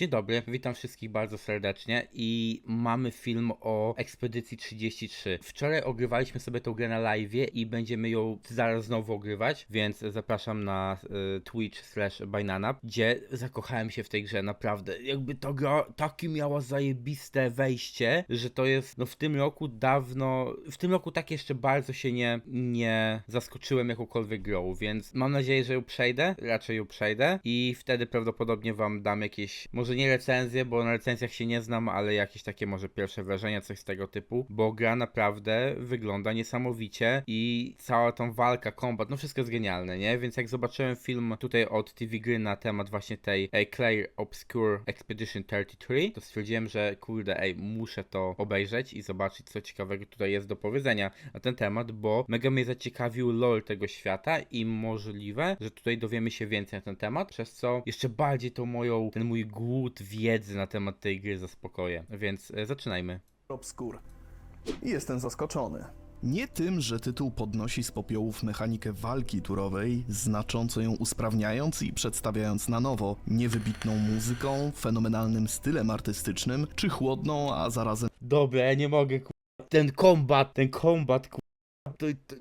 Dzień dobry, witam wszystkich bardzo serdecznie i mamy film o Ekspedycji 33. Wczoraj ogrywaliśmy sobie tą grę na live i będziemy ją zaraz znowu ogrywać, więc zapraszam na y, Twitch slash Binana, gdzie zakochałem się w tej grze naprawdę. Jakby ta gra takie miała zajebiste wejście, że to jest no w tym roku dawno, w tym roku tak jeszcze bardzo się nie, nie zaskoczyłem jakąkolwiek grą, więc mam nadzieję, że ją przejdę, raczej ją przejdę i wtedy prawdopodobnie wam dam jakieś, może nie recenzje, bo na recenzjach się nie znam, ale jakieś takie może pierwsze wrażenia, coś z tego typu, bo gra naprawdę wygląda niesamowicie i cała tą walka, kombat, no wszystko jest genialne, nie? Więc jak zobaczyłem film tutaj od TV Gry na temat właśnie tej e, Claire Obscure Expedition 33, to stwierdziłem, że kurde, ej, muszę to obejrzeć i zobaczyć, co ciekawego tutaj jest do powiedzenia na ten temat, bo mega mnie zaciekawił lore tego świata i możliwe, że tutaj dowiemy się więcej na ten temat, przez co jeszcze bardziej to moją, ten mój głód wiedzy na temat tej gry zaspokoję. Więc e, zaczynajmy. Obskur. Jestem zaskoczony. Nie tym, że tytuł podnosi z popiołów mechanikę walki turowej, znacząco ją usprawniając i przedstawiając na nowo, niewybitną muzyką, fenomenalnym stylem artystycznym, czy chłodną, a zarazem Dobra, ja nie mogę, ku... Ten kombat, ten kombat, ku... To, to,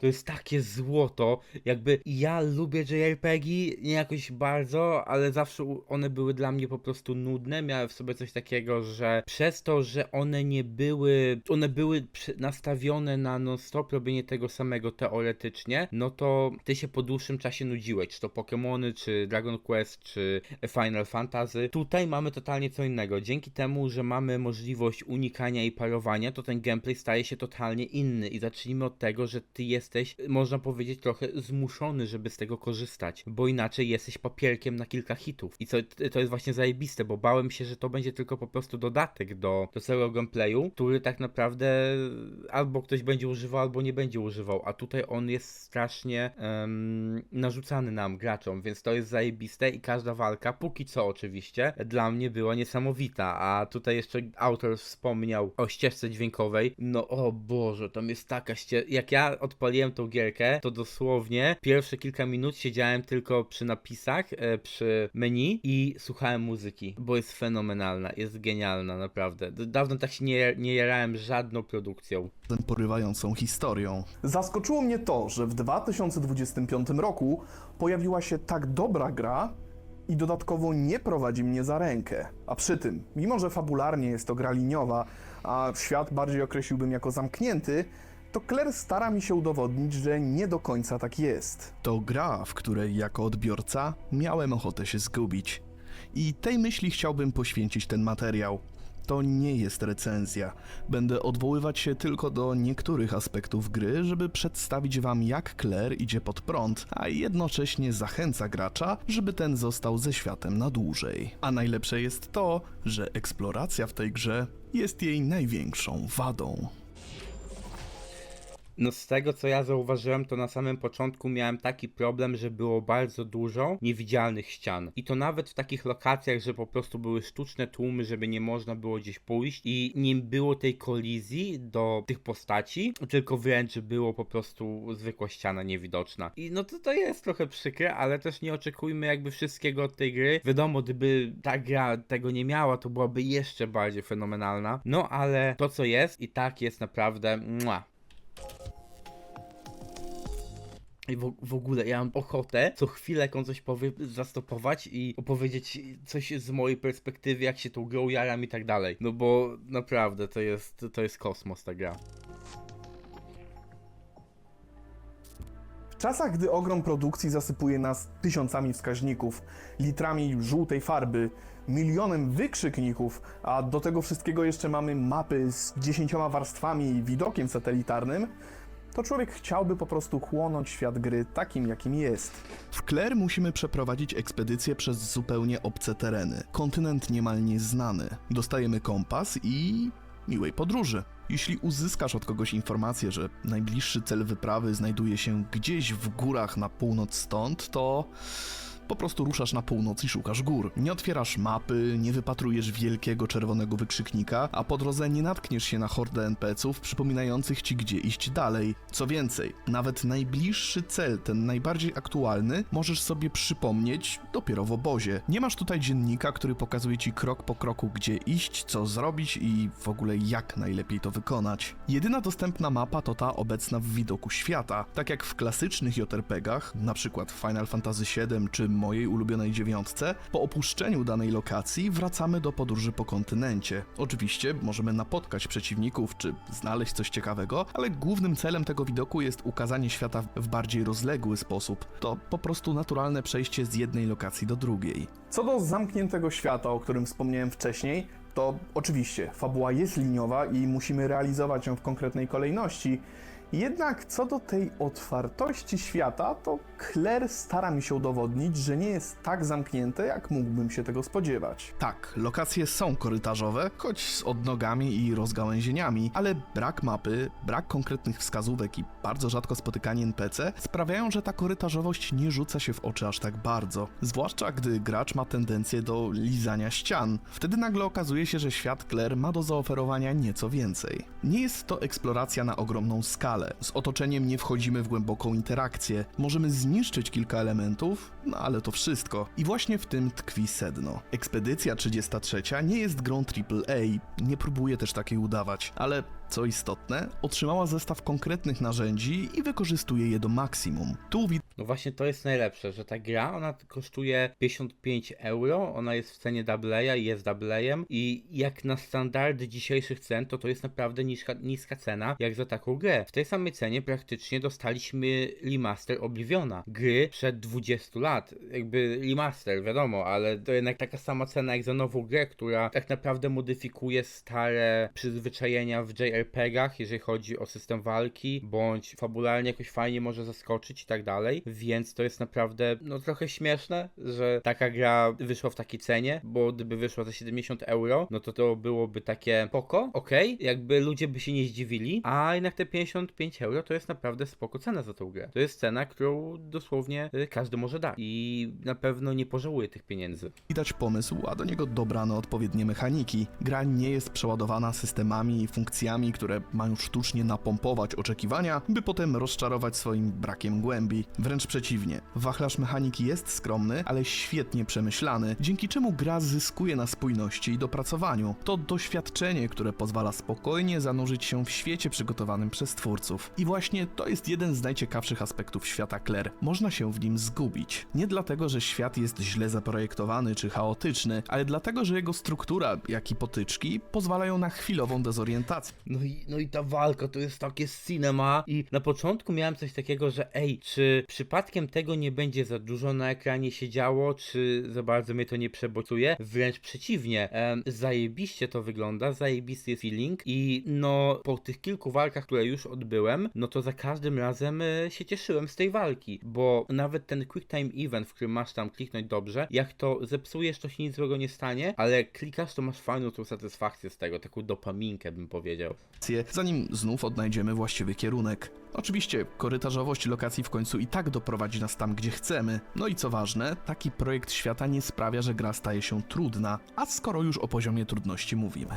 to, jest takie złoto. Jakby ja lubię JRPG, nie jakoś bardzo, ale zawsze one były dla mnie po prostu nudne. Miały w sobie coś takiego, że przez to, że one nie były, one były nastawione na non-stop robienie tego samego teoretycznie, no to ty się po dłuższym czasie nudziłeś. Czy to Pokémony, czy Dragon Quest, czy Final Fantasy. Tutaj mamy totalnie co innego. Dzięki temu, że mamy możliwość unikania i parowania, to ten gameplay staje się totalnie inny. I zacznijmy od tego, że ty jesteś, można powiedzieć, trochę zmuszony, żeby z tego korzystać, bo inaczej jesteś papierkiem na kilka hitów. I co, to jest właśnie zajebiste, bo bałem się, że to będzie tylko po prostu dodatek do, do całego gameplayu, który tak naprawdę albo ktoś będzie używał, albo nie będzie używał, a tutaj on jest strasznie em, narzucany nam, graczom, więc to jest zajebiste i każda walka, póki co oczywiście, dla mnie była niesamowita, a tutaj jeszcze autor wspomniał o ścieżce dźwiękowej, no o Boże, tam jest taka jak ja odpaliłem tą gierkę, to dosłownie pierwsze kilka minut siedziałem tylko przy napisach, e, przy menu i słuchałem muzyki, bo jest fenomenalna, jest genialna, naprawdę. Dawno tak się nie, nie jarałem żadną produkcją. porywającą historią. Zaskoczyło mnie to, że w 2025 roku pojawiła się tak dobra gra i dodatkowo nie prowadzi mnie za rękę. A przy tym, mimo że fabularnie jest to gra liniowa, a świat bardziej określiłbym jako zamknięty, to Claire stara mi się udowodnić, że nie do końca tak jest. To gra, w której jako odbiorca miałem ochotę się zgubić. I tej myśli chciałbym poświęcić ten materiał. To nie jest recenzja. Będę odwoływać się tylko do niektórych aspektów gry, żeby przedstawić wam jak Claire idzie pod prąd, a jednocześnie zachęca gracza, żeby ten został ze światem na dłużej. A najlepsze jest to, że eksploracja w tej grze jest jej największą wadą. No z tego co ja zauważyłem, to na samym początku miałem taki problem, że było bardzo dużo niewidzialnych ścian. I to nawet w takich lokacjach, że po prostu były sztuczne tłumy, żeby nie można było gdzieś pójść i nie było tej kolizji do tych postaci, tylko wręcz było po prostu zwykła ściana niewidoczna. I no to to jest trochę przykre, ale też nie oczekujmy jakby wszystkiego od tej gry. Wiadomo, gdyby ta gra tego nie miała, to byłaby jeszcze bardziej fenomenalna. No ale to co jest i tak jest naprawdę mua. I w, w ogóle ja mam ochotę co chwilę, jak on coś powie, zastopować i opowiedzieć coś z mojej perspektywy, jak się tą grą jaram i tak dalej. No bo naprawdę to jest, to jest kosmos ta gra. W czasach, gdy ogrom produkcji zasypuje nas tysiącami wskaźników, litrami żółtej farby, milionem wykrzykników, a do tego wszystkiego jeszcze mamy mapy z dziesięcioma warstwami i widokiem satelitarnym, to człowiek chciałby po prostu chłonąć świat gry takim, jakim jest. W Claire musimy przeprowadzić ekspedycję przez zupełnie obce tereny. Kontynent niemal nieznany. Dostajemy kompas i miłej podróży. Jeśli uzyskasz od kogoś informację, że najbliższy cel wyprawy znajduje się gdzieś w górach na północ stąd, to Po prostu ruszasz na północ i szukasz gór. Nie otwierasz mapy, nie wypatrujesz wielkiego czerwonego wykrzyknika, a po drodze nie natkniesz się na hordę NPC-ów przypominających ci gdzie iść dalej. Co więcej, nawet najbliższy cel, ten najbardziej aktualny, możesz sobie przypomnieć dopiero w obozie. Nie masz tutaj dziennika, który pokazuje ci krok po kroku gdzie iść, co zrobić i w ogóle jak najlepiej to wykonać. Jedyna dostępna mapa to ta obecna w widoku świata. Tak jak w klasycznych JRPG-ach, w Final Fantasy VII czy mojej ulubionej dziewiątce, po opuszczeniu danej lokacji wracamy do podróży po kontynencie. Oczywiście możemy napotkać przeciwników czy znaleźć coś ciekawego, ale głównym celem tego widoku jest ukazanie świata w bardziej rozległy sposób. To po prostu naturalne przejście z jednej lokacji do drugiej. Co do zamkniętego świata, o którym wspomniałem wcześniej, to oczywiście fabuła jest liniowa i musimy realizować ją w konkretnej kolejności. Jednak co do tej otwartości świata, to Claire stara mi się udowodnić, że nie jest tak zamknięte, jak mógłbym się tego spodziewać. Tak, lokacje są korytarzowe, choć z odnogami i rozgałęzieniami, ale brak mapy, brak konkretnych wskazówek i bardzo rzadko spotykanie NPC sprawiają, że ta korytarzowość nie rzuca się w oczy aż tak bardzo. Zwłaszcza gdy gracz ma tendencję do lizania ścian. Wtedy nagle okazuje się, że świat Claire ma do zaoferowania nieco więcej. Nie jest to eksploracja na ogromną skalę. Z otoczeniem nie wchodzimy w głęboką interakcję. Możemy zniszczyć kilka elementów, no ale to wszystko. I właśnie w tym tkwi sedno. Ekspedycja 33 nie jest grą AAA, nie próbuje też takiej udawać, ale co istotne, otrzymała zestaw konkretnych narzędzi i wykorzystuje je do maksimum. Tu No właśnie to jest najlepsze, że ta gra, ona kosztuje 55 euro, ona jest w cenie AA i jest AA i jak na standardy dzisiejszych cen, to to jest naprawdę niska, niska cena, jak za taką grę. W tej samej cenie praktycznie dostaliśmy remaster Obliviona, gry przed 20 lat. Jakby remaster, wiadomo, ale to jednak taka sama cena jak za nową grę, która tak naprawdę modyfikuje stare przyzwyczajenia w JRPG-ach, jeżeli chodzi o system walki, bądź fabularnie jakoś fajnie może zaskoczyć i tak dalej, więc to jest naprawdę no trochę śmieszne, że taka gra wyszła w takiej cenie, bo gdyby wyszła za 70 euro, no to to byłoby takie spoko, okej, jakby ludzie by się nie zdziwili, a jednak te 55 euro to jest naprawdę spoko cena za tą grę. To jest cena, którą dosłownie y, każdy może dać i na pewno nie pożałuje tych pieniędzy. widać pomysł, a do niego dobrane odpowiednie mechaniki. Gra nie jest przeładowana systemami i funkcjami, które mają sztucznie napompować oczekiwania, by potem rozczarować swoim brakiem głębi. Wręcz przeciwnie. Wachlarz mechaniki jest skromny, ale świetnie przemyślany, dzięki czemu gra zyskuje na spójności i dopracowaniu. To doświadczenie, które pozwala spokojnie zanurzyć się w świecie przygotowanym przez twórców. I właśnie to jest jeden z najciekawszych aspektów świata Claire. Można się w nim zgubić. Nie dlatego, że świat jest źle zaprojektowany czy chaotyczny, ale dlatego, że jego struktura, jak i potyczki, pozwalają na chwilową dezorientację. No i, no i ta walka to jest takie cinema i na początku miałem coś takiego, że ej, czy przypadkiem tego nie będzie za dużo na ekranie się działo, czy za bardzo mnie to nie przebocuje? Wręcz przeciwnie, em, zajebiście to wygląda, zajebisty feeling i no po tych kilku walkach, które już odbyłem, no to za każdym razem e, się cieszyłem z tej walki, bo nawet ten quick time event, w którym masz tam kliknąć dobrze, jak to zepsujesz, to się nic złego nie stanie, ale klikasz, to masz fajną tą satysfakcję z tego, taką dopaminkę bym powiedział. zanim znów odnajdziemy właściwy kierunek. Oczywiście, korytarzowość lokacji w końcu i tak doprowadzi nas tam, gdzie chcemy. No i co ważne, taki projekt świata nie sprawia, że gra staje się trudna, a skoro już o poziomie trudności mówimy.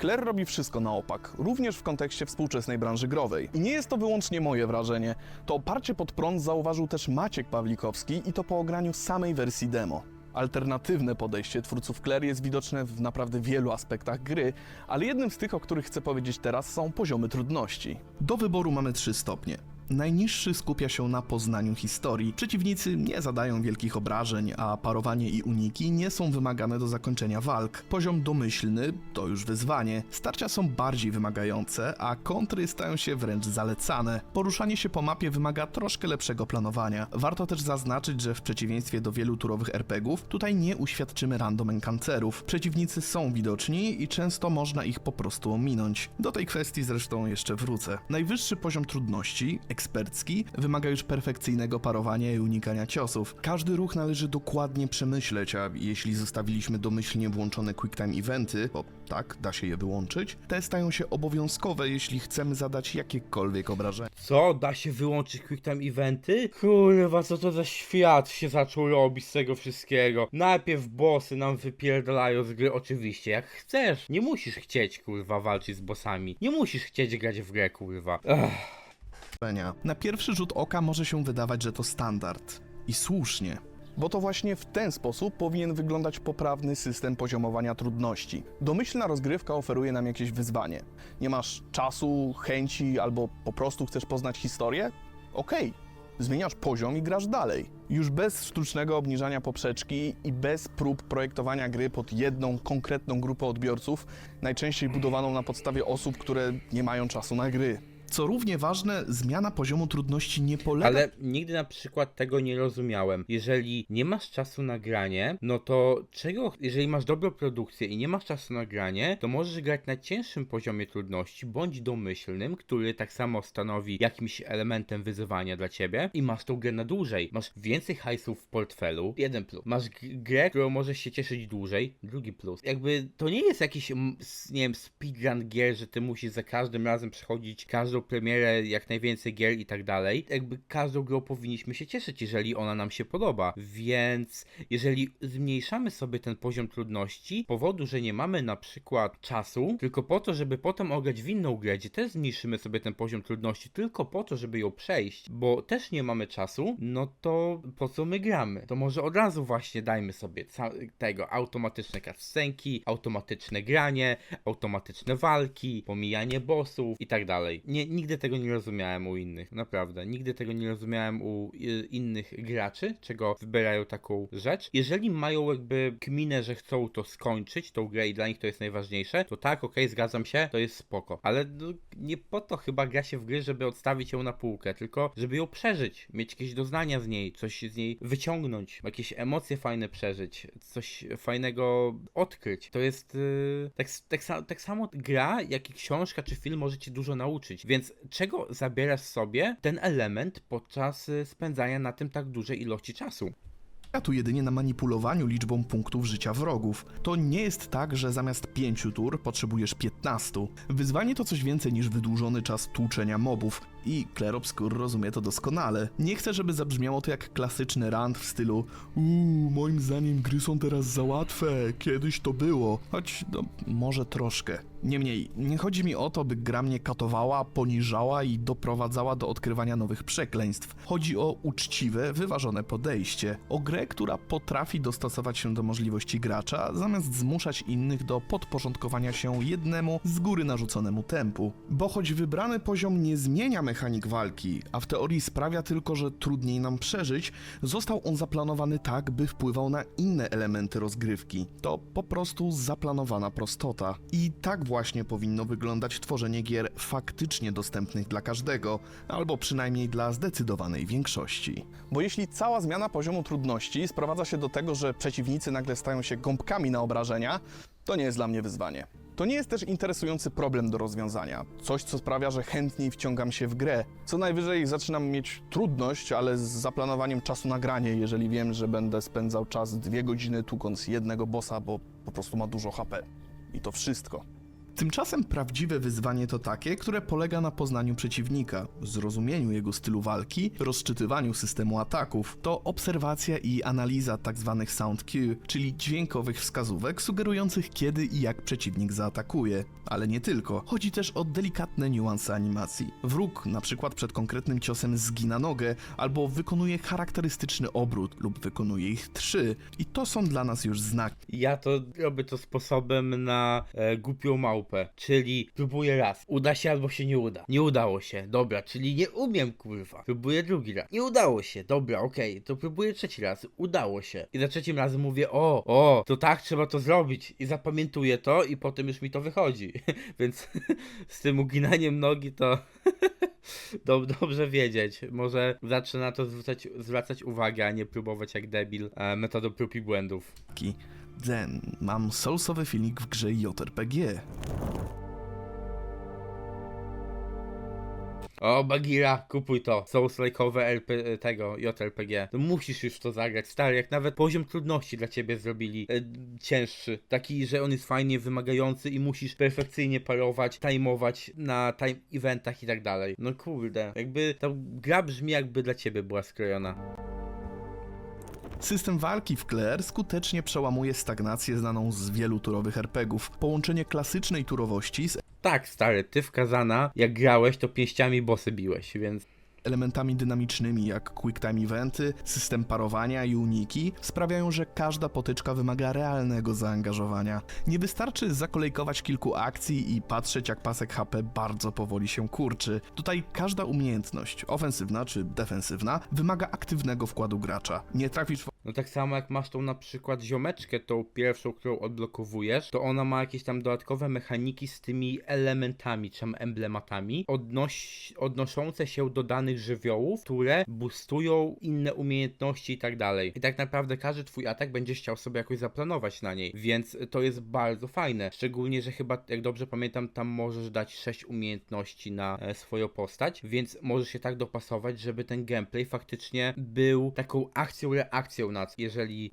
Claire robi wszystko na opak, również w kontekście współczesnej branży growej. I nie jest to wyłącznie moje wrażenie. To oparcie pod prąd zauważył też Maciek Pawlikowski i to po ograniu samej wersji demo. Alternatywne podejście twórców Claire jest widoczne w naprawdę wielu aspektach gry, ale jednym z tych, o których chcę powiedzieć teraz, są poziomy trudności. Do wyboru mamy trzy stopnie. Najniższy skupia się na poznaniu historii. Przeciwnicy nie zadają wielkich obrażeń, a parowanie i uniki nie są wymagane do zakończenia walk. Poziom domyślny to już wyzwanie. Starcia są bardziej wymagające, a kontry stają się wręcz zalecane. Poruszanie się po mapie wymaga troszkę lepszego planowania. Warto też zaznaczyć, że w przeciwieństwie do wielu turowych RPGów, tutaj nie uświadczymy random enkancerów. Przeciwnicy są widoczni i często można ich po prostu ominąć. Do tej kwestii zresztą jeszcze wrócę. Najwyższy poziom trudności, ekspercki, wymaga już perfekcyjnego parowania i unikania ciosów. Każdy ruch należy dokładnie przemyśleć, a jeśli zostawiliśmy domyślnie włączone QuickTime Eventy, bo tak, da się je wyłączyć, te stają się obowiązkowe, jeśli chcemy zadać jakiekolwiek obrażenia. Co? Da się wyłączyć QuickTime Eventy? Kurwa, co to za świat się zaczął robić z tego wszystkiego? Najpierw bossy nam wypierdalają z gry, oczywiście, jak chcesz. Nie musisz chcieć, kurwa, walczyć z bossami. Nie musisz chcieć grać w grę, kurwa. Ech. Na pierwszy rzut oka może się wydawać, że to standard. I słusznie. Bo to właśnie w ten sposób powinien wyglądać poprawny system poziomowania trudności. Domyślna rozgrywka oferuje nam jakieś wyzwanie. Nie masz czasu, chęci albo po prostu chcesz poznać historię? Okej, zmieniasz poziom i grasz dalej. Już bez sztucznego obniżania poprzeczki i bez prób projektowania gry pod jedną konkretną grupę odbiorców, najczęściej budowaną na podstawie osób, które nie mają czasu na gry. Co równie ważne, zmiana poziomu trudności nie polega Ale nigdy na przykład tego nie rozumiałem. Jeżeli nie masz czasu na granie, no to czego, jeżeli masz dobrą produkcję i nie masz czasu na granie, to możesz grać na cięższym poziomie trudności, bądź domyślnym, który tak samo stanowi jakimś elementem wyzwania dla ciebie i masz tą grę na dłużej. Masz więcej hajsów w portfelu, jeden plus. Masz grę, którą możesz się cieszyć dłużej, drugi plus. Jakby to nie jest jakiś, nie wiem, speedrun gier, że ty musisz za każdym razem przechodzić każdą premierę, jak najwięcej gier i tak dalej. Jakby każdą grą powinniśmy się cieszyć, jeżeli ona nam się podoba. Więc jeżeli zmniejszamy sobie ten poziom trudności, powodu, że nie mamy na przykład czasu, tylko po to, żeby potem ograć w inną grę, gdzie też zmniejszymy sobie ten poziom trudności, tylko po to, żeby ją przejść, bo też nie mamy czasu, no to po co my gramy? To może od razu właśnie dajmy sobie tego automatyczne cutscenki, automatyczne granie, automatyczne walki, pomijanie bossów i tak dalej. Nie, nigdy tego nie rozumiałem u innych, naprawdę. Nigdy tego nie rozumiałem u innych graczy, czego wybierają taką rzecz. Jeżeli mają jakby kminę, że chcą to skończyć, tą grę i dla nich to jest najważniejsze, to tak, okej, zgadzam się, to jest spoko. Ale no, nie po to chyba gra się w gry, żeby odstawić ją na półkę, tylko żeby ją przeżyć, mieć jakieś doznania z niej, coś z niej wyciągnąć, jakieś emocje fajne przeżyć, coś fajnego odkryć. To jest yy, tak, tak, tak samo gra, jak i książka czy film może ci dużo nauczyć. Więc czego zabierasz sobie ten element podczas y, spędzania na tym tak dużej ilości czasu? tu jedynie na manipulowaniu liczbą punktów życia wrogów. To nie jest tak, że zamiast 5 tur potrzebujesz 15. Wyzwanie to coś więcej niż wydłużony czas tłuczenia mobów i Claire Obscur rozumie to doskonale. Nie chcę, żeby zabrzmiało to jak klasyczny rant w stylu Uuu, moim zdaniem gry są teraz za łatwe, kiedyś to było. Choć, no, może troszkę. Niemniej, nie chodzi mi o to, by gra mnie katowała, poniżała i doprowadzała do odkrywania nowych przekleństw. Chodzi o uczciwe, wyważone podejście. O grę, która potrafi dostosować się do możliwości gracza, zamiast zmuszać innych do podporządkowania się jednemu z góry narzuconemu tempu. Bo choć wybrany poziom nie zmienia mechanik walki, a w teorii sprawia tylko, że trudniej nam przeżyć, został on zaplanowany tak, by wpływał na inne elementy rozgrywki. To po prostu zaplanowana prostota. I tak właśnie powinno wyglądać tworzenie gier faktycznie dostępnych dla każdego, albo przynajmniej dla zdecydowanej większości. Bo jeśli cała zmiana poziomu trudności sprowadza się do tego, że przeciwnicy nagle stają się gąbkami na obrażenia, to nie jest dla mnie wyzwanie. To nie jest też interesujący problem do rozwiązania. Coś, co sprawia, że chętniej wciągam się w grę. Co najwyżej zaczynam mieć trudność, ale z zaplanowaniem czasu na granie, jeżeli wiem, że będę spędzał czas dwie godziny tłukąc jednego bossa, bo po prostu ma dużo HP. I to wszystko. Tymczasem prawdziwe wyzwanie to takie, które polega na poznaniu przeciwnika, zrozumieniu jego stylu walki, rozczytywaniu systemu ataków. To obserwacja i analiza tzw. sound cue, czyli dźwiękowych wskazówek sugerujących kiedy i jak przeciwnik zaatakuje. Ale nie tylko. Chodzi też o delikatne niuanse animacji. Wróg na przykład przed konkretnym ciosem zgina nogę, albo wykonuje charakterystyczny obrót, lub wykonuje ich trzy. I to są dla nas już znaki. Ja to robię to sposobem na e, głupią małpę, czyli próbuję raz, uda się albo się nie uda. Nie udało się, dobra, czyli nie umiem kurwa. Próbuję drugi raz, nie udało się, dobra, okej, to próbuję trzeci raz, udało się. I za trzecim razem mówię, o, o, to tak trzeba to zrobić i zapamiętuję to i potem już mi to wychodzi. Więc z tym uginaniem nogi to... Dob- Dobrze wiedzieć. Może zacznę na to zwracać, zwracać uwagę, a nie próbować jak debil e, metodą prób i błędów. Zen, mam soulsowy feeling w grze JRPG. O, Bagira, kupuj to. Souls-like'owe RP, tego, JRPG. To musisz już to zagrać. Stary, jak nawet poziom trudności dla ciebie zrobili e, cięższy. Taki, że on jest fajnie wymagający i musisz perfekcyjnie parować, timeować na time eventach i tak dalej. No kurde, jakby ta gra brzmi jakby dla ciebie była skrojona. System walki w Claire skutecznie przełamuje stagnację znaną z wielu turowych RPGów. Połączenie klasycznej turowości z Tak, stary, ty wkazana, jak grałeś, to pięściami bossy biłeś, więc elementami dynamicznymi jak quick time eventy, system parowania i uniki sprawiają, że każda potyczka wymaga realnego zaangażowania. Nie wystarczy zakolejkować kilku akcji i patrzeć jak pasek HP bardzo powoli się kurczy. Tutaj każda umiejętność, ofensywna czy defensywna, wymaga aktywnego wkładu gracza. Nie trafisz w No tak samo jak masz tą na przykład ziomeczkę, tą pierwszą, którą odblokowujesz, to ona ma jakieś tam dodatkowe mechaniki z tymi elementami, czy tam emblematami, odnoś, odnoszące się do danych żywiołów, które boostują inne umiejętności i tak dalej. I tak naprawdę każdy twój atak będziesz chciał sobie jakoś zaplanować na niej, więc to jest bardzo fajne. Szczególnie, że chyba, jak dobrze pamiętam, tam możesz dać 6 umiejętności na e, swoją postać, więc możesz się tak dopasować, żeby ten gameplay faktycznie był taką akcją, reakcją na. Jeżeli,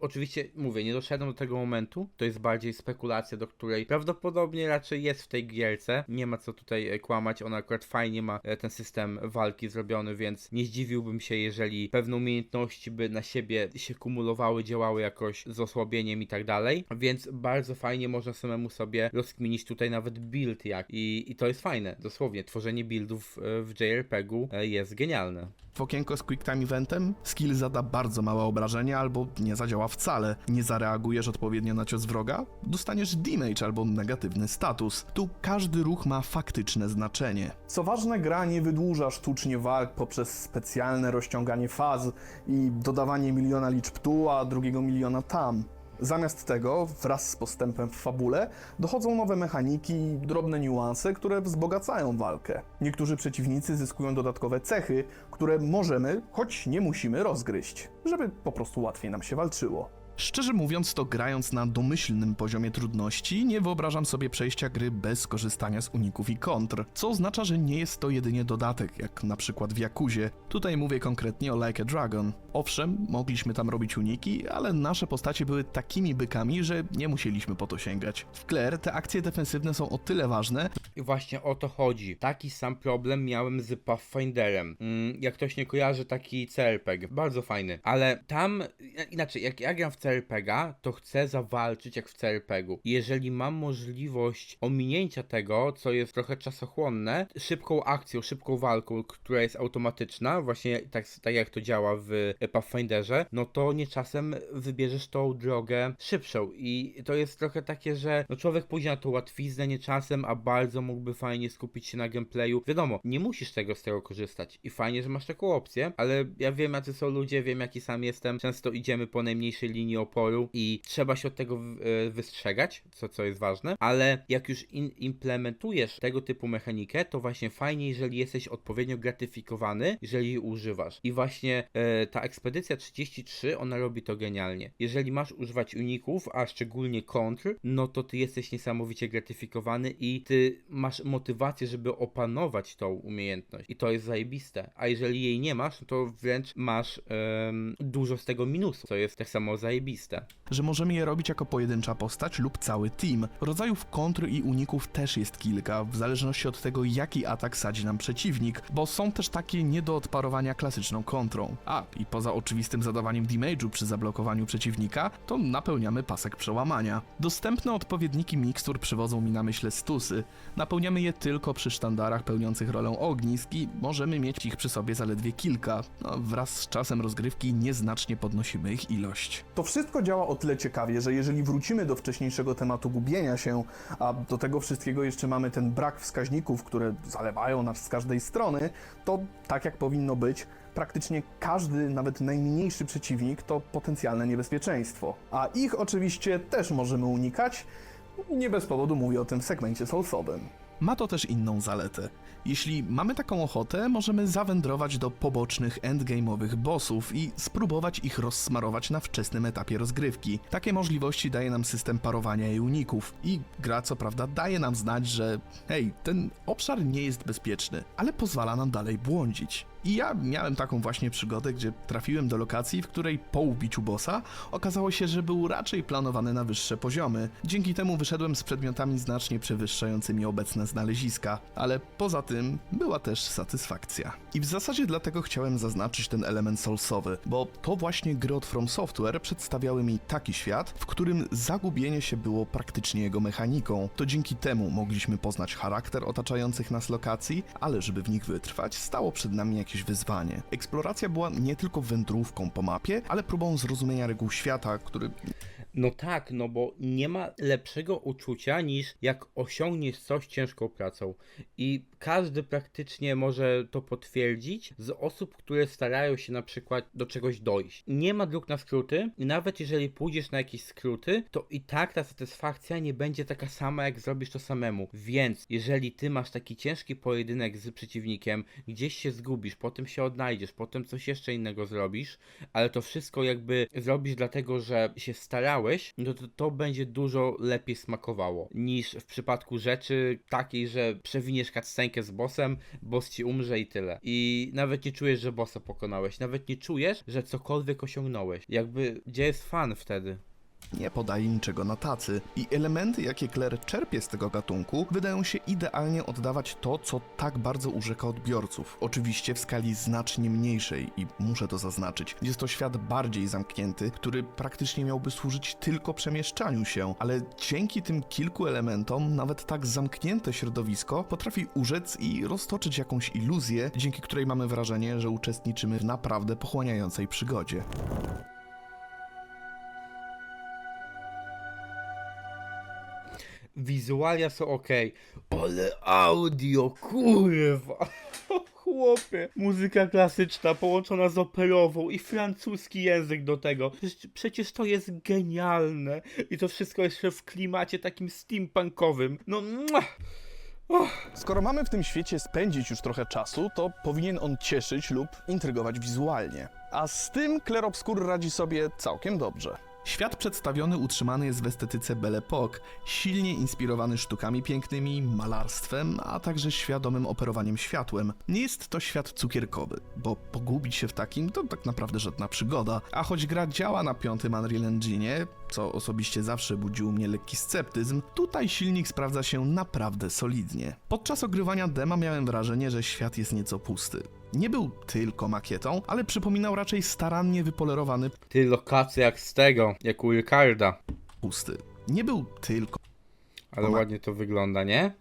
oczywiście mówię, nie doszedłem do tego momentu, to jest bardziej spekulacja, do której prawdopodobnie raczej jest w tej gierce. Nie ma co tutaj e, kłamać, ona akurat fajnie ma e, ten system walki zrobiony, więc nie zdziwiłbym się, jeżeli pewne umiejętności by na siebie się kumulowały, działały jakoś z osłabieniem i tak dalej, więc bardzo fajnie można samemu sobie rozkminić tutaj nawet build jak i, i to jest fajne, dosłownie, tworzenie buildów e, w JRPG-u e, jest genialne. W okienko z quick time eventem, skill zada bardzo małe obrażenia albo nie zadziała wcale. Nie zareagujesz odpowiednio na cios wroga, dostaniesz damage albo negatywny status. Tu każdy ruch ma faktyczne znaczenie. Co ważne, gra nie wydłuża sztucznie walk poprzez specjalne rozciąganie faz i dodawanie miliona liczb tu, a drugiego miliona tam. Zamiast tego, wraz z postępem w fabule, dochodzą nowe mechaniki i drobne niuanse, które wzbogacają walkę. Niektórzy przeciwnicy zyskują dodatkowe cechy, które możemy, choć nie musimy rozgryźć, żeby po prostu łatwiej nam się walczyło. Szczerze mówiąc, to grając na domyślnym poziomie trudności, nie wyobrażam sobie przejścia gry bez korzystania z uników i kontr, co oznacza, że nie jest to jedynie dodatek, jak na przykład w Yakuzie. Tutaj mówię konkretnie o Like a Dragon. Owszem, mogliśmy tam robić uniki, ale nasze postacie były takimi bykami, że nie musieliśmy po to sięgać. W Claire te akcje defensywne są o tyle ważne, I właśnie o to chodzi. Taki sam problem miałem z Pathfinderem. Mm, jak ktoś nie kojarzy, taki CRPG. Bardzo fajny. Ale tam, inaczej, jak ja gram w CRPG, to chcę zawalczyć jak w CRPG-u. Jeżeli mam możliwość ominięcia tego, co jest trochę czasochłonne, szybką akcją, szybką walką, która jest automatyczna, właśnie tak, tak jak to działa w Pathfinderze, no to nie czasem wybierzesz tą drogę szybszą. I to jest trochę takie, że no człowiek pójdzie na tą łatwiznę nie czasem, a bardzo mógłby fajnie skupić się na gameplayu. Wiadomo, nie musisz tego z tego korzystać. I fajnie, że masz taką opcję, ale ja wiem, jacy są ludzie, wiem, jaki sam jestem. Często idziemy po najmniejszej linii oporu i trzeba się od tego e, wystrzegać, co, co jest ważne, ale jak już implementujesz tego typu mechanikę, to właśnie fajnie, jeżeli jesteś odpowiednio gratyfikowany, jeżeli jej używasz. I właśnie e, ta ekspedycja 33, ona robi to genialnie. Jeżeli masz używać uników, a szczególnie kontr, no to ty jesteś niesamowicie gratyfikowany i ty masz motywację, żeby opanować tą umiejętność. I to jest zajebiste. A jeżeli jej nie masz, no to wręcz masz em, dużo z tego minusu, co jest tak samo zajebiste. Że możemy je robić jako pojedyncza postać lub cały team. Rodzajów kontr i uników też jest kilka, w zależności od tego, jaki atak sadzi nam przeciwnik, bo są też takie nie do odparowania klasyczną kontrą. A, i poza oczywistym zadawaniem damage'u przy zablokowaniu przeciwnika, to napełniamy pasek przełamania. Dostępne odpowiedniki mikstur przywodzą mi na myśl stusy. Napełniamy je tylko przy sztandarach pełniących rolę ognisk i możemy mieć ich przy sobie zaledwie kilka. No, wraz z czasem rozgrywki nieznacznie podnosimy ich ilość. To wszystko działa o tyle ciekawie, że jeżeli wrócimy do wcześniejszego tematu gubienia się, a do tego wszystkiego jeszcze mamy ten brak wskaźników, które zalewają nas z każdej strony, to tak jak powinno być, praktycznie każdy, nawet najmniejszy przeciwnik to potencjalne niebezpieczeństwo. A ich oczywiście też możemy unikać nie bez powodu mówię o tym w segmencie soulsowym. Ma to też inną zaletę. Jeśli mamy taką ochotę, możemy zawędrować do pobocznych endgame'owych bossów i spróbować ich rozsmarować na wczesnym etapie rozgrywki. Takie możliwości daje nam system parowania i uników. I gra co prawda daje nam znać, że hej, ten obszar nie jest bezpieczny, ale pozwala nam dalej błądzić. I ja miałem taką właśnie przygodę, gdzie trafiłem do lokacji, w której po ubiciu bossa okazało się, że był raczej planowany na wyższe poziomy. Dzięki temu wyszedłem z przedmiotami znacznie przewyższającymi obecne znaleziska, ale poza tym była też satysfakcja. I w zasadzie dlatego chciałem zaznaczyć ten element soulsowy, bo to właśnie gry od From Software przedstawiały mi taki świat, w którym zagubienie się było praktycznie jego mechaniką. To dzięki temu mogliśmy poznać charakter otaczających nas lokacji, ale żeby w nich wytrwać, stało przed nami jakieś wyzwanie. Eksploracja była nie tylko wędrówką po mapie, ale próbą zrozumienia reguł świata, który No tak, no bo nie ma lepszego uczucia niż jak osiągniesz coś ciężką pracą. I każdy praktycznie może to potwierdzić z osób, które starają się na przykład do czegoś dojść. Nie ma dróg na skróty i nawet jeżeli pójdziesz na jakieś skróty, to i tak ta satysfakcja nie będzie taka sama jak zrobisz to samemu. Więc jeżeli ty masz taki ciężki pojedynek z przeciwnikiem, gdzieś się zgubisz, potem się odnajdziesz, potem coś jeszcze innego zrobisz, ale to wszystko jakby zrobisz dlatego, że się starałeś, no to to będzie dużo lepiej smakowało niż w przypadku rzeczy takiej, że przewiniesz cutscenkę z bossem, boss ci umrze i tyle. I nawet nie czujesz, że bossa pokonałeś, nawet nie czujesz, że cokolwiek osiągnąłeś. Jakby, gdzie jest fan wtedy? Nie podaje niczego na tacy i elementy, jakie Claire czerpie z tego gatunku, wydają się idealnie oddawać to, co tak bardzo urzeka odbiorców. Oczywiście w skali znacznie mniejszej i muszę to zaznaczyć. Jest to świat bardziej zamknięty, który praktycznie miałby służyć tylko przemieszczaniu się, ale dzięki tym kilku elementom nawet tak zamknięte środowisko potrafi urzec i roztoczyć jakąś iluzję, dzięki której mamy wrażenie, że uczestniczymy w naprawdę pochłaniającej przygodzie. Wizualia są ok, ale audio, kurwa. Chłopie, muzyka klasyczna połączona z operową i francuski język do tego. Przecież, to jest genialne. I to wszystko jeszcze w klimacie takim steampunkowym. No, mua. Skoro mamy w tym świecie spędzić już trochę czasu, to powinien on cieszyć lub intrygować wizualnie. A z tym Clair Obscur radzi sobie całkiem dobrze. Świat przedstawiony utrzymany jest w estetyce Belle Époque, silnie inspirowany sztukami pięknymi, malarstwem, a także świadomym operowaniem światłem. Nie jest to świat cukierkowy, bo pogubić się w takim to tak naprawdę żadna przygoda. A choć gra działa na piątym Unreal Engine, co osobiście zawsze budził mnie lekki sceptyzm, tutaj silnik sprawdza się naprawdę solidnie. Podczas ogrywania dema miałem wrażenie, że świat jest nieco pusty. Nie był tylko makietą, ale przypominał raczej starannie wypolerowany Ty lokacje jak z tego, jak u Ricarda. pusty. Nie był tylko Ale ładnie to wygląda, nie?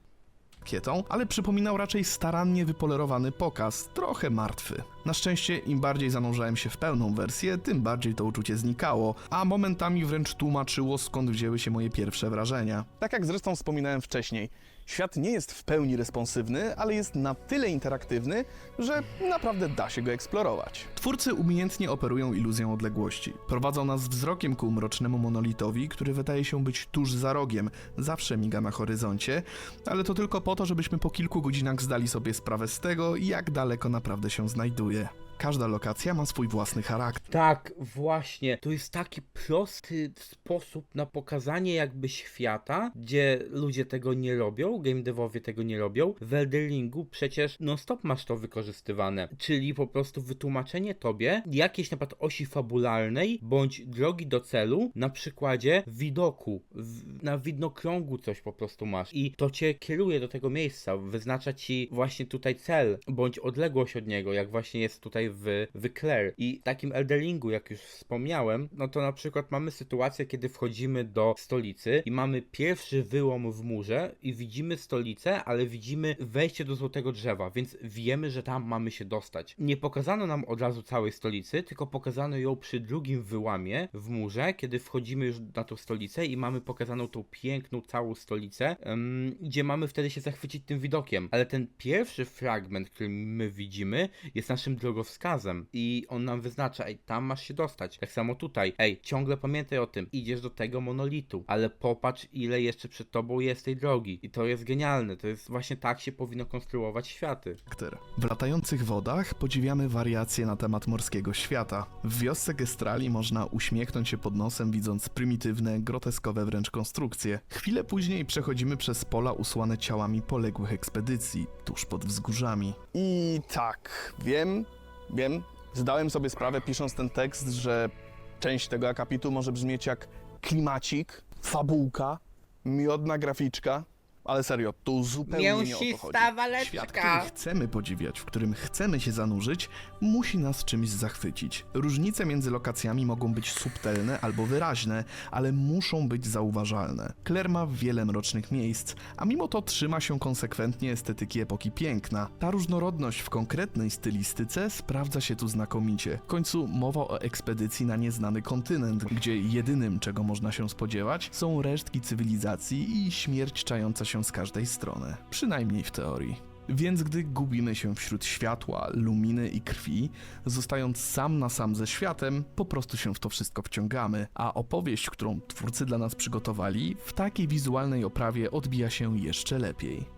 Makietą, ale przypominał raczej starannie wypolerowany pokaz, trochę martwy. Na szczęście im bardziej zanurzałem się w pełną wersję, tym bardziej to uczucie znikało, a momentami wręcz tłumaczyło skąd wzięły się moje pierwsze wrażenia. Tak jak zresztą wspominałem wcześniej, świat nie jest w pełni responsywny, ale jest na tyle interaktywny, że naprawdę da się go eksplorować. Twórcy umiejętnie operują iluzją odległości. Prowadzą nas wzrokiem ku mrocznemu monolitowi, który wydaje się być tuż za rogiem, zawsze miga na horyzoncie, ale to tylko po to, żebyśmy po kilku godzinach zdali sobie sprawę z tego, jak daleko naprawdę się znajduje. Każda lokacja ma swój własny charakter. Tak, właśnie. To jest taki prosty sposób na pokazanie jakby świata, gdzie ludzie tego nie robią, game devowie tego nie robią. W Elden Ringu przecież non-stop masz to wykorzystywane, czyli po prostu wytłumaczenie tobie jakiejś na przykład osi fabularnej, bądź drogi do celu, na przykładzie widoku, w, na widnokrągu coś po prostu masz i to cię kieruje do tego miejsca, wyznacza ci właśnie tutaj cel, bądź odległość od niego, jak właśnie jest tutaj w, w Claire. I w takim Elderingu, jak już wspomniałem, no to na przykład mamy sytuację, kiedy wchodzimy do stolicy i mamy pierwszy wyłom w murze i widzimy stolicę, ale widzimy wejście do Złotego Drzewa, więc wiemy, że tam mamy się dostać. Nie pokazano nam od razu całej stolicy, tylko pokazano ją przy drugim wyłamie w murze, kiedy wchodzimy już na tą stolicę i mamy pokazaną tą piękną całą stolicę, em, gdzie mamy wtedy się zachwycić tym widokiem. Ale ten pierwszy fragment, który my widzimy, jest naszym drogowskazem drogowskazem i on nam wyznacza, ej, tam masz się dostać. Tak samo tutaj, ej, ciągle pamiętaj o tym, idziesz do tego monolitu, ale popatrz ile jeszcze przed tobą jest tej drogi. I to jest genialne, to jest właśnie tak się powinno konstruować światy. charakter. W latających wodach podziwiamy wariacje na temat morskiego świata. W wiosce Gestrali można uśmiechnąć się pod nosem, widząc prymitywne, groteskowe wręcz konstrukcje. Chwilę później przechodzimy przez pola usłane ciałami poległych ekspedycji, tuż pod wzgórzami. I tak, wiem, wiem, zdałem sobie sprawę pisząc ten tekst, że część tego akapitu może brzmieć jak klimacik, fabułka, miodna graficzka, ale serio, tu zupełnie nie o to chodzi. Świat, waleczka! który chcemy podziwiać, w którym chcemy się zanurzyć, musi nas czymś zachwycić. Różnice między lokacjami mogą być subtelne albo wyraźne, ale muszą być zauważalne. Claire ma wiele mrocznych miejsc, a mimo to trzyma się konsekwentnie estetyki epoki piękna. Ta różnorodność w konkretnej stylistyce sprawdza się tu znakomicie. W końcu mowa o ekspedycji na nieznany kontynent, gdzie jedynym, czego można się spodziewać, są resztki cywilizacji i śmierć czająca się z każdej strony. Przynajmniej w teorii. Więc gdy gubimy się wśród światła, luminy i krwi, zostając sam na sam ze światem, po prostu się w to wszystko wciągamy, a opowieść, którą twórcy dla nas przygotowali, w takiej wizualnej oprawie odbija się jeszcze lepiej.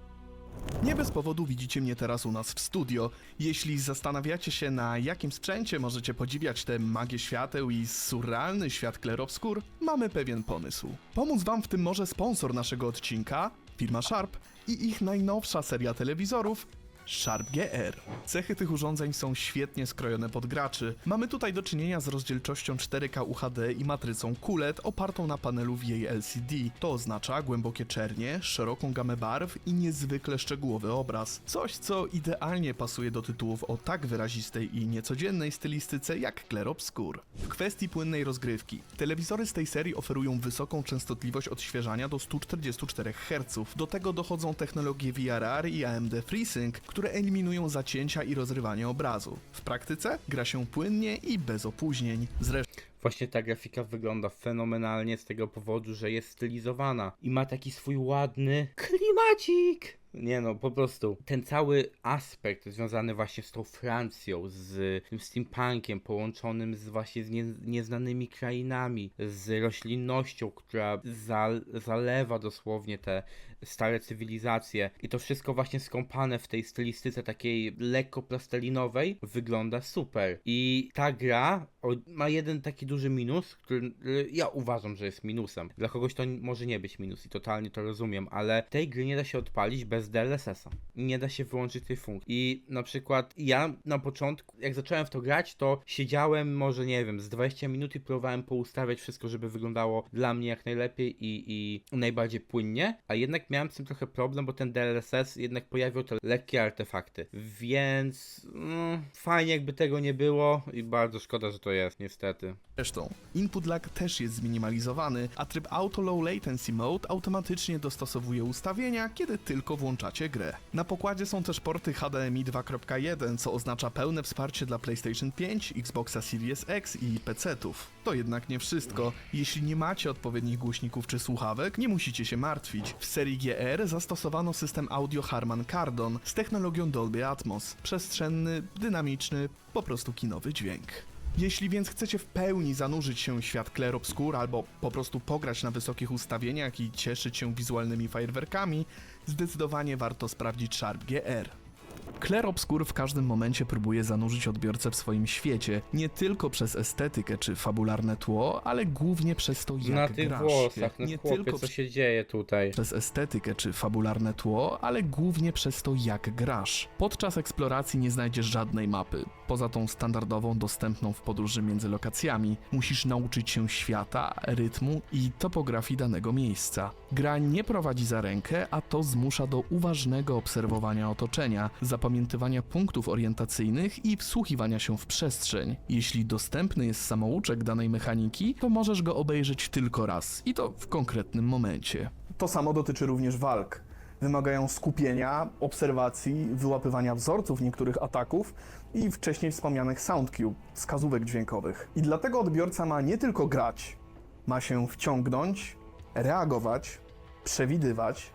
Nie bez powodu widzicie mnie teraz u nas w studio. Jeśli zastanawiacie się, na jakim sprzęcie możecie podziwiać tę magię świateł i surrealny świat klerowskór, mamy pewien pomysł. Pomóc wam w tym może sponsor naszego odcinka, firma Sharp i ich najnowsza seria telewizorów Sharp GR. Cechy tych urządzeń są świetnie skrojone pod graczy. Mamy tutaj do czynienia z rozdzielczością 4K UHD i matrycą QLED opartą na panelu w jej LCD. To oznacza głębokie czernie, szeroką gamę barw i niezwykle szczegółowy obraz. Coś, co idealnie pasuje do tytułów o tak wyrazistej i niecodziennej stylistyce jak Clair Obscur. W kwestii płynnej rozgrywki, telewizory z tej serii oferują wysoką częstotliwość odświeżania do 144 Hz. Do tego dochodzą technologie VRR i AMD FreeSync, które eliminują zacięcia i rozrywanie obrazu. W praktyce gra się płynnie i bez opóźnień. Zresztą Właśnie ta grafika wygląda fenomenalnie z tego powodu, że jest stylizowana i ma taki swój ładny klimacik. Nie no, po prostu ten cały aspekt związany właśnie z tą Francją, z tym steampunkiem połączonym z właśnie z nie, nieznanymi krainami, z roślinnością, która zal, zalewa dosłownie te stare cywilizacje i to wszystko właśnie skąpane w tej stylistyce takiej lekko plastelinowej wygląda super. I ta gra ma jeden taki duży minus, który y, ja uważam, że jest minusem. Dla kogoś to może nie być minus i totalnie to rozumiem, ale tej gry nie da się odpalić bez DLSS-a. Nie da się wyłączyć tej funkcji. I na przykład ja na początku, jak zacząłem w to grać, to siedziałem może, nie wiem, z 20 minut i próbowałem poustawiać wszystko, żeby wyglądało dla mnie jak najlepiej i, i najbardziej płynnie, a jednak miałem z tym trochę problem, bo ten DLSS jednak pojawiał te lekkie artefakty. Więc mm, fajnie jakby tego nie było i bardzo szkoda, że to jest, niestety. Zresztą, input lag też jest zminimalizowany, a tryb Auto Low Latency Mode automatycznie dostosowuje ustawienia, kiedy tylko włączacie grę. Na pokładzie są też porty HDMI 2.1, co oznacza pełne wsparcie dla PlayStation 5, Xboxa Series X i PC-ów. To jednak nie wszystko. Jeśli nie macie odpowiednich głośników czy słuchawek, nie musicie się martwić. W serii GR zastosowano system audio Harman Kardon z technologią Dolby Atmos. Przestrzenny, dynamiczny, po prostu kinowy dźwięk. Jeśli więc chcecie w pełni zanurzyć się w świat Clair Obscur albo po prostu pograć na wysokich ustawieniach i cieszyć się wizualnymi fajerwerkami, zdecydowanie warto sprawdzić Sharp GR. Clair Obscur w każdym momencie próbuje zanurzyć odbiorcę w swoim świecie, nie tylko przez estetykę czy fabularne tło, ale głównie przez to, jak na tych grasz. włosach, no nie chłopie, tylko co się dzieje tutaj? przez estetykę czy fabularne tło, ale głównie przez to, jak grasz. Podczas eksploracji nie znajdziesz żadnej mapy, poza tą standardową, dostępną w podróży między lokacjami. Musisz nauczyć się świata, rytmu i topografii danego miejsca. Gra nie prowadzi za rękę, a to zmusza do uważnego obserwowania otoczenia, zapamiętywania punktów orientacyjnych i wsłuchiwania się w przestrzeń. Jeśli dostępny jest samouczek danej mechaniki, to możesz go obejrzeć tylko raz i to w konkretnym momencie. To samo dotyczy również walk. Wymagają skupienia, obserwacji, wyłapywania wzorców niektórych ataków i wcześniej wspomnianych sound cue, wskazówek dźwiękowych. I dlatego odbiorca ma nie tylko grać, ma się wciągnąć, reagować, przewidywać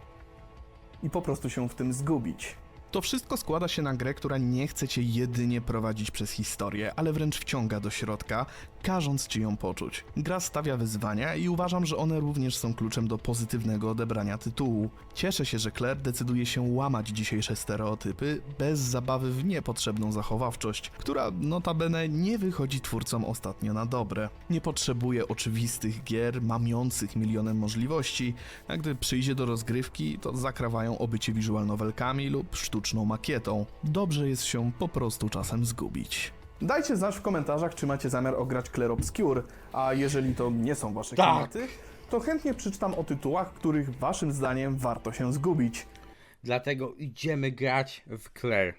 i po prostu się w tym zgubić. To wszystko składa się na grę, która nie chce cię jedynie prowadzić przez historię, ale wręcz wciąga do środka, każąc ci ją poczuć. Gra stawia wyzwania i uważam, że one również są kluczem do pozytywnego odebrania tytułu. Cieszę się, że Claire decyduje się łamać dzisiejsze stereotypy bez zabawy w niepotrzebną zachowawczość, która notabene nie wychodzi twórcom ostatnio na dobre. Nie potrzebuje oczywistych gier mamiących milionem możliwości, a gdy przyjdzie do rozgrywki, to zakrawają obycie visual novelkami lub sztuczną makietą. Dobrze jest się po prostu czasem zgubić. Dajcie znać w komentarzach, czy macie zamiar ograć Clair Obscure, a jeżeli to nie są wasze Tak. klimaty, to chętnie przeczytam o tytułach, których waszym zdaniem warto się zgubić. Dlatego idziemy grać w Claire.